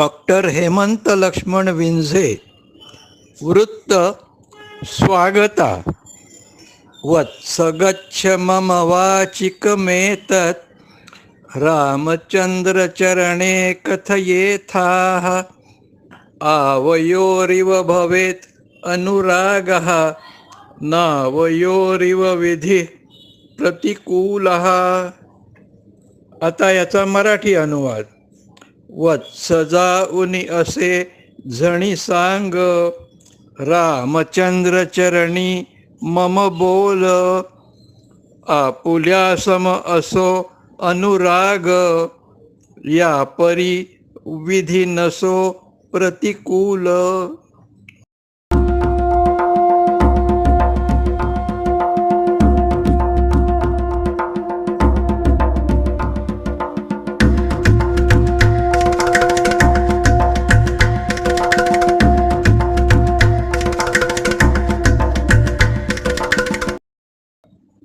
Doctor Hemant Laxman विंझे वृत्त स्वागता. वत्सगच्छ मम रामचन्द्रचरणे कथयेथाः आवयोरिव भवेत् अनुरागः नावयोरिव विधि प्रतिकूलः. आता याचा मराठी अनुवाद. वत्स जाऊनी असे झणी सांग रामचंद्र चरणी मम बोल आपुल्या सम असो अनुराग या परी विधी नसो प्रतिकूल.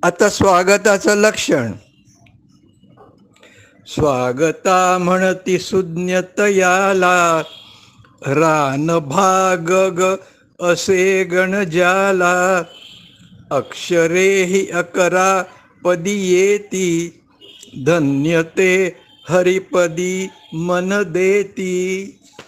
आता स्वागताचं लक्षण. स्वागता म्हणती सुज्ञतयाला रान भाग ग असे गणजाला अक्षरेही अकरा पदी येती धन्यते हरिपदी मन देती.